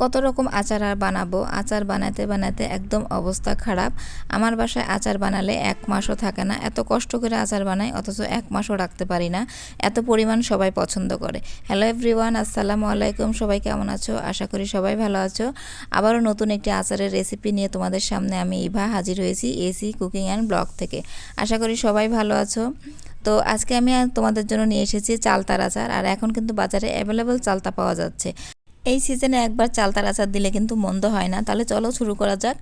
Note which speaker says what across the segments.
Speaker 1: কত রকম আচার আর বানাবো? আচার বানাতে বানাতে একদম অবস্থা খারাপ। আমার বাসায় আচার বানালে এক মাসও থাকে না। এত কষ্ট করে আচার বানাই, অথচ এক মাসও রাখতে পারি না। এত পরিমাণ সবাই পছন্দ করে। হ্যালো এভরিওয়ান আসসালামু আলাইকুম। সবাই কেমন আছো? আশা করি সবাই ভালো আছো। আবারও নতুন একটি আচারের রেসিপি নিয়ে তোমাদের সামনে আমি ইভা হাজির হয়েছি এসি কুকিং অ্যান্ড ব্লগ থেকে। আশা করি সবাই ভালো আছো। তো আজকে আমি তোমাদের জন্য নিয়ে এসেছি চালতার আচার। আর এখন কিন্তু বাজারে অ্যাভেলেবেল চালতা পাওয়া যাচ্ছে। এই সিজনে একবার চালতার আচার দিলে কিন্তু মন্দ হয় না। তাহলে চলো শুরু করা যাক।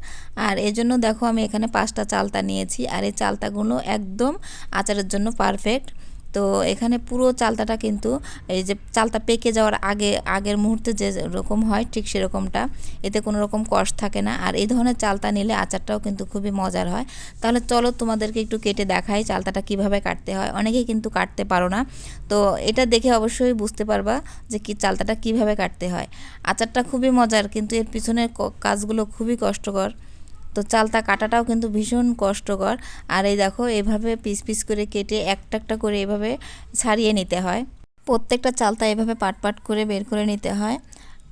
Speaker 1: আর এই জন্য দেখো আমি এখানে পাঁচটা চালতা নিয়েছি। আর এই চালতাগুলো একদম আচারের জন্য পারফেক্ট তো এখানে পুরো চালতাটা কিন্তু এই যে চালতা পেকে যাওয়ার আগে, আগের মুহূর্তে যে রকম হয় ঠিক সেরকমটা। এতে কোনো রকম কষ্ট থাকে না। আর এই ধরনের চালতা নিলে আচারটাও কিন্তু খুবই মজার হয়। তাহলে চলো তোমাদেরকে একটু কেটে দেখাই চালতাটা কীভাবে কাটতে হয়। অনেকেই কিন্তু কাটতে পারো না। তো এটা দেখে অবশ্যই বুঝতে পারবা যে কি চালতাটা কীভাবে কাটতে হয়। আচারটা খুবই মজার কিন্তু এর পিছনের কাজগুলো খুবই কষ্টকর। তো চালতা কাটাটাও কিন্তু ভীষণ কষ্টকর। আর এই দেখো, এভাবে পিস পিস করে কেটে একটা একটা করে এভাবে ছাড়িয়ে নিতে হয়। প্রত্যেকটা চালতা এভাবে পাট পাট করে বের করে নিতে হয়।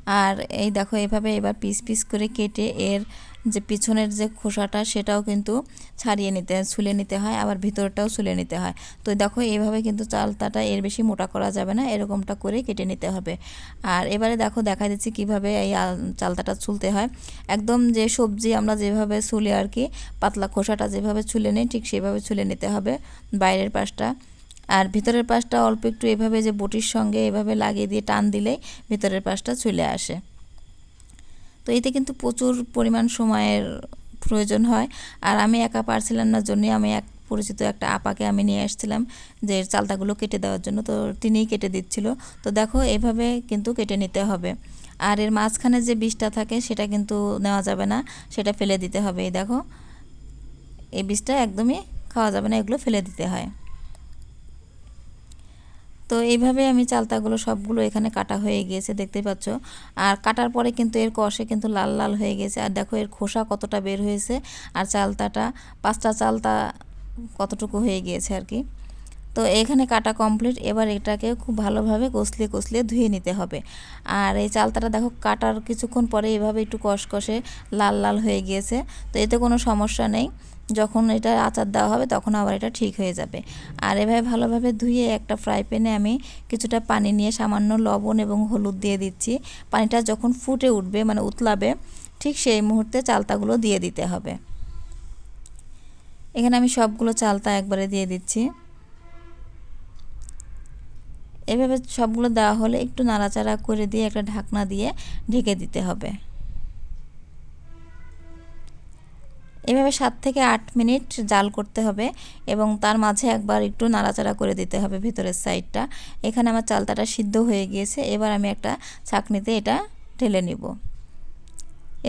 Speaker 1: আর এই দেখো, এভাবে এবার পিস পিস করে কেটে এর যে পিছনের যে খোসাটা, সেটাও কিন্তু ছাড়িয়ে নিতে, ছুলে নিতে হয়, আবার ভিতরটাও ছুলে নিতে হয়। তো দেখো এইভাবে কিন্তু চালতাটা এর বেশি মোটা করা যাবে না, এরকমটা করে কেটে নিতে হবে। আর এবারে দেখো, দেখা দিচ্ছি কীভাবে এই চালতাটা ছুলতে হয়। একদম যে সবজি আমরা যেভাবে ছুলে আর কি, পাতলা খোসাটা যেভাবে ছুলে নিই, ঠিক সেভাবে ছুলে নিতে হবে। বাইরের পাশটা আর ভিতরের পাশটা অল্প একটু এভাবে যে বটির সঙ্গে এভাবে লাগিয়ে দিয়ে টান দিলেই ভিতরের পাশটা চলে আসে। তো এতে কিন্তু প্রচুর পরিমাণ সময়ের প্রয়োজন হয়। আর আমি একা পারছিলাম না জন্যই আমি এক পরিচিত একটা আপাকে আমি নিয়ে আসছিলাম যে চালতাগুলো কেটে দেওয়ার জন্য। তো তিনিই কেটে দিচ্ছিল। তো দেখো, এভাবে কিন্তু কেটে নিতে হবে। আর এর মাঝখানে যে বিষটা থাকে, সেটা কিন্তু নেওয়া যাবে না, সেটা ফেলে দিতে হবে। দেখো, এই বিষটা একদমই খাওয়া যাবে না, এগুলো ফেলে দিতে হয়। তো এইভাবে আমি চালতাগুলো সবগুলো এখানে কাটা হয়ে গিয়েছে দেখতে পাচ্ছ। আর কাটার পরে কিন্তু এর কষে কিন্তু লাল লাল হয়ে গেছে আর দেখো এর খোসা কতটা বের হয়েছে আর চালতাটা, পাঁচটা চালতা কতটুকু হয়ে গিয়েছে আর কি। তো এখানে কাটা কমপ্লিট। এবার এটাকে খুব ভালোভাবে কষলিয়ে কষলিয়ে ধুয়ে নিতে হবে। আর এই চালতাটা দেখো কাটার কিছুক্ষণ পরে এভাবে একটু কষকষে লাল লাল হয়ে গিয়েছে। তো এতে কোনো সমস্যা নেই। যখন এটা আচার দেওয়া হবে তখন আবার এটা ঠিক হয়ে যাবে। আর এভাবে ভালোভাবে ধুয়ে একটা ফ্রাই প্যানে আমি কিছুটা পানি নিয়ে সামান্য লবণ এবং হলুদ দিয়ে দিচ্ছি। পানিটা যখন ফুটে উঠবে মানে উতলাবে, ঠিক সেই মুহূর্তে চালতাগুলো দিয়ে দিতে হবে। এখানে আমি সবগুলো চালতা একবারে দিয়ে দিচ্ছি। এভাবে সবগুলো দেওয়া হলে একটু নাড়াচাড়া করে দিয়ে একটা ঢাকনা দিয়ে ঢেকে দিতে হবে। এভাবে সাত থেকে আট মিনিট জাল করতে হবে এবং তার মাঝে একবার একটু নাড়াচাড়া করে দিতে হবে ভিতরের সাইডটা। এখানে আমার চালতাটা সিদ্ধ হয়ে গিয়েছে। এবার আমি একটা ছাকনিতে এটা ঢেলে নিব।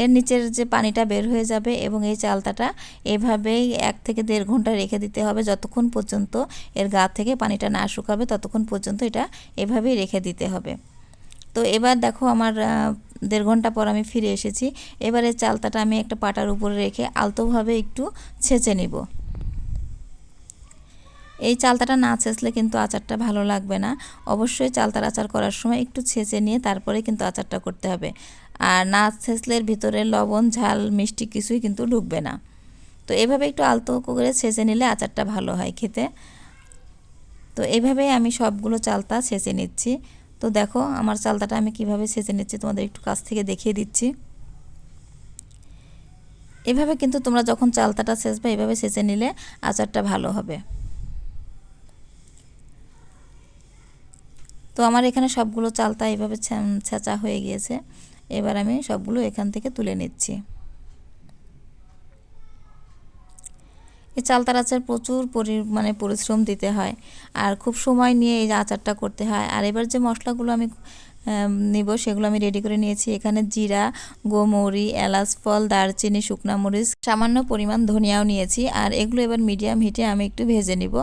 Speaker 1: এর নিচের যে পানিটা বের হয়ে যাবে এবং এই চালতাটা এভাবেই এক থেকে দেড় ঘণ্টা রেখে দিতে হবে। যতক্ষণ পর্যন্ত এর গা থেকে পানিটা না শুকাবে, ততক্ষণ পর্যন্ত এটা এভাবেই রেখে দিতে হবে। তো এবার দেখো আমার দেড় ঘণ্টা পর আমি ফিরে এসেছি। এবারে চালতাটা আমি একটা পাটার উপরে রেখে আলতোভাবে একটু ছেঁচে নিব। এই চালতাটা না ছেঁচলে কিন্তু আচারটা ভালো লাগবে না। অবশ্যই চালতার আচার করার সময় একটু ছেঁচে নিয়ে তারপরে কিন্তু আচারটা করতে হবে। আর না ছেঁচলে ভিতরে লবণ, ঝাল, মিষ্টি কিছুই কিন্তু ঢুকবে না। তো এভাবে একটু আলতো করে ছেঁচে নিলে আচারটা ভালো হয় খেতে। তো এভাবেই আমি সবগুলো চালতা ছেঁচে নিচ্ছি। তো দেখো, আমার চালতাটা আমি কীভাবে সেচে নিচ্ছি তোমাদের একটু কাছ থেকে দেখিয়ে দিচ্ছি। এভাবে কিন্তু তোমরা যখন চালতাটা সেচবে এভাবে সেচে নিলে আচারটা ভালো হবে। তো আমার এখানে সবগুলো চালতা এভাবে ছেঁচা হয়ে গিয়েছে। এবার আমি সবগুলো এখান থেকে তুলে নিচ্ছি। এই চালতার আচার প্রচুর পরি মানে পরিশ্রম দিতে হয়। আর খুব সময় নিয়ে এই আচারটা করতে হয়। আর এবার যে মশলাগুলো আমি নিব সেগুলো আমি রেডি করে নিয়েছি। এখানে জিরা, গোমৌরি, এলাচ, ফল, দারচিনি, শুকনা মরিচ, সামান্য পরিমাণ ধনিয়াও নিয়েছি। আর এগুলো এবার মিডিয়াম হিটে আমি একটু ভেজে নিব।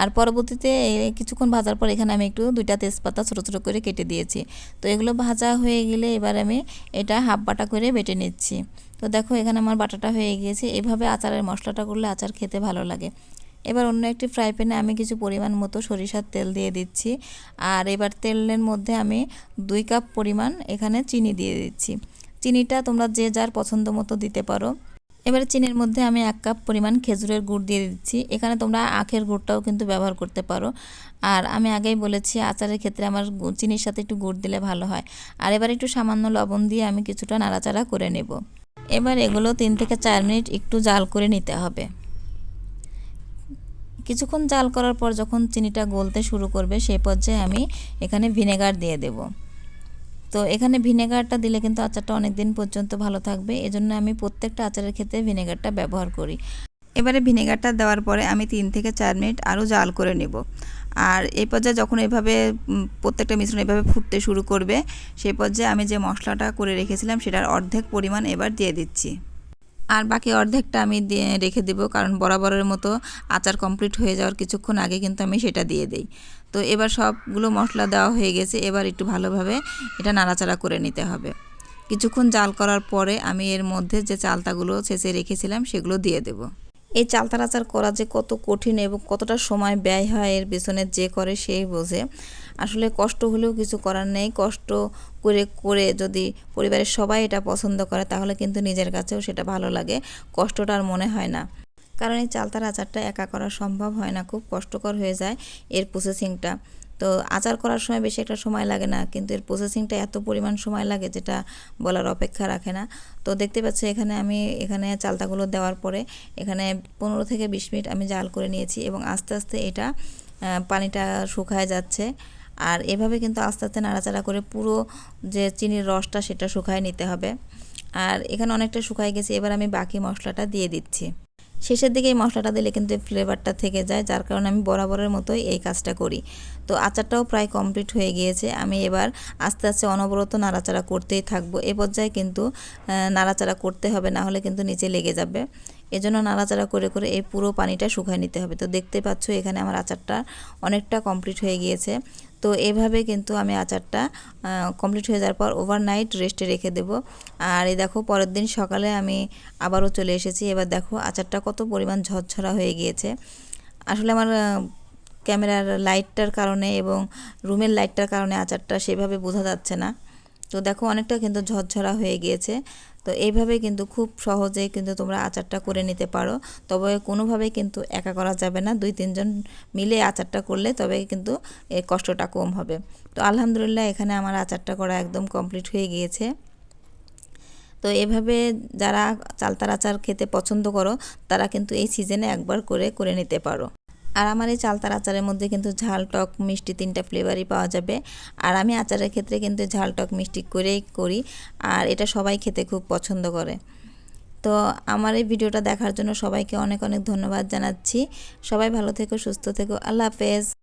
Speaker 1: আর পরবর্তীতে কিছুক্ষণ ভাজার পর এখানে আমি একটু দুইটা তেজপাতা ছোটো ছোটো করে কেটে দিয়েছি। তো এগুলো ভাজা হয়ে গেলে এবার আমি এটা হাফ বাটা করে বেটে নিচ্ছি। তো দেখো এখানে আমার বাটাটা হয়ে গিয়েছে। এভাবে আচারের মশলাটা করলে আচার খেতে ভালো লাগে। এবার অন্য একটি ফ্রাই প্যানে আমি কিছু পরিমাণ মতো সরিষার তেল দিয়ে দিচ্ছি। আর এবার তেলের মধ্যে আমি দুই কাপ পরিমাণ এখানে চিনি দিয়ে দিচ্ছি। চিনিটা তোমরা যে যার পছন্দ মতো দিতে পারো। এবারে চিনির মধ্যে আমি এক কাপ পরিমাণ খেজুরের গুড় দিয়ে দিচ্ছি। এখানে তোমরা আখের গুড়টাও কিন্তু ব্যবহার করতে পারো। আর আমি আগেই বলেছি, আচারের ক্ষেত্রে আমার চিনির সাথে একটু গুড় দিলে ভালো হয়। আর এবার একটু সামান্য লবণ দিয়ে আমি কিছুটা নাড়াচাড়া করে নেব। এবার এগুলো তিন থেকে চার মিনিট একটু জাল করে নিতে হবে। কিছুক্ষণ জাল করার পর যখন চিনিটা গলতে শুরু করবে সেই পর্যায়ে আমি এখানে ভিনেগার দিয়ে দেব। তো এখানে ভিনেগারটা দিলে কিন্তু আচারটা অনেক দিন পর্যন্ত ভালো থাকবে। এজন্য আমি প্রত্যেকটা আচারের ক্ষেত্রে ভিনেগারটা ব্যবহার করি। এবারে ভিনেগারটা দেওয়ার পরে আমি তিন থেকে চার মিনিট আরও জাল করে নেব। আর এই পর্যায়ে যখন এভাবে প্রত্যেকটা মিশ্রণ এভাবে ফুটতে শুরু করবে, সেই পর্যায়ে আমি যে মশলাটা করে রেখেছিলাম সেটার অর্ধেক পরিমাণ এবার দিয়ে দিচ্ছি। আর বাকি অর্ধেকটা আমি রেখে দেবো কারণ বরাবরের মতো আচার কমপ্লিট হয়ে যাওয়ার কিছুক্ষণ আগে কিন্তু আমি সেটা দিয়ে দিই। তো এবার সবগুলো মশলা দেওয়া হয়ে গেছে, এবার একটু ভালোভাবে এটা নাড়াচাড়া করে নিতে হবে। কিছুক্ষণ জাল করার পরে আমি এর মধ্যে যে চালতাগুলো ছেঁচে রেখেছিলাম সেগুলো দিয়ে দেব। এই চালতার আচার করা যে কত কঠিন এবং কতটা সময় ব্যয় হয়, এর পেছনে যে করে সেই বোঝে। আসলে কষ্ট হলেও কিছু করার নেই। কষ্ট করে করে যদি পরিবারের সবাই এটা পছন্দ করে, তাহলে কিন্তু নিজের কাছেও সেটা ভালো লাগে। কষ্টটা আর মনে হয় না। কারণ এই চালতার আচারটা একা করা সম্ভব হয় না। খুব কষ্টকর হয়ে যায় এর প্রসেসিংটা তো আচার করার সময় বেশি একটা সময় লাগে না, কিন্তু এর প্রসেসিংটা এত পরিমাণ সময় লাগে যেটা বলার অপেক্ষা রাখে না। তো দেখতে পাচ্ছি এখানে আমি, এখানে চালতাগুলো দেওয়ার পরে এখানে পনেরো থেকে বিশ মিনিট আমি জাল করে নিয়েছি এবং আস্তে আস্তে এটা পানিটা শুকায় যাচ্ছে। আর এভাবে কিন্তু আস্তে আস্তে নাড়াচাড়া করে পুরো যে চিনির রসটা সেটা শুকায় নিতে হবে। আর এখানে অনেকটা শুকায় গেছে, এবার আমি বাকি মশলাটা দিয়ে দিচ্ছি। শেষের দিকে এই মশলাটা দিলে কিন্তু ফ্লেভারটা থেকে যায়, যার কারণে আমি বরাবরের মতোই এই কাজটা করি। তো আচারটাও প্রায় কমপ্লিট হয়ে গিয়েছে। আমি এবার আস্তে আস্তে অনবরত নাড়াচাড়া করতেই থাকব। এ পর্যায়ে কিন্তু নাড়াচাড়া করতে হবে, না হলে কিন্তু নিচে লেগে যাবে। এজন্য নাড়াচাড়া করে করে এই পুরো পানিটা শুকায় নিতে হবে। তো দেখতে পাচ্ছ এখানে আমার আচারটা অনেকটা কমপ্লিট হয়ে গিয়েছে। তো এভাবে কিন্তু আমি আচারটা কমপ্লিট হয়ে যাওয়ার পর ওভারনাইট রেস্টে রেখে দেব। আর এই দেখো, পরের দিন সকালে আমি আবারও চলে এসেছি। এবার দেখো, আচারটা কত পরিমাণ ঝরঝরা হয়ে গিয়েছে। আসলে আমার ক্যামেরার লাইটটার কারণে এবং রুমের লাইটটার কারণে আচারটা সেভাবে বোঝা যাচ্ছে না। তো দেখো, অনেকটা কিন্তু ঝরঝরা হয়ে গিয়েছে। তো এইভাবে কিন্তু খুব সহজেই কিন্তু তোমরা আচারটা করে নিতে পারো। তবে কোনোভাবেই কিন্তু একা করা যাবে না। দুই, তিনজন মিলে আচারটা করলে তবে কিন্তু এর কষ্টটা কম হবে। তো আলহামদুলিল্লাহ এখানে আমার আচারটা করা একদম কমপ্লিট হয়ে গিয়েছে। তো এভাবে যারা চালতার আচার খেতে পছন্দ করো, তারা কিন্তু এই সিজনে একবার করে করে নিতে পারো। আর আমার এই চালতার আচারের মধ্যে কিন্তু ঝাল, টক, মিষ্টি তিনটা ফ্লেভারই পাওয়া যাবে। আর আমি আচারের ক্ষেত্রে কিন্তু ঝাল, টক, মিষ্টি করেই করি। আর এটা সবাই খেতে খুব পছন্দ করে। তো আমার এই ভিডিওটা দেখার জন্য সবাইকে অনেক অনেক ধন্যবাদ জানাচ্ছি। সবাই ভালো থেকো, সুস্থ থেকো। আল্লাহ হাফেজ।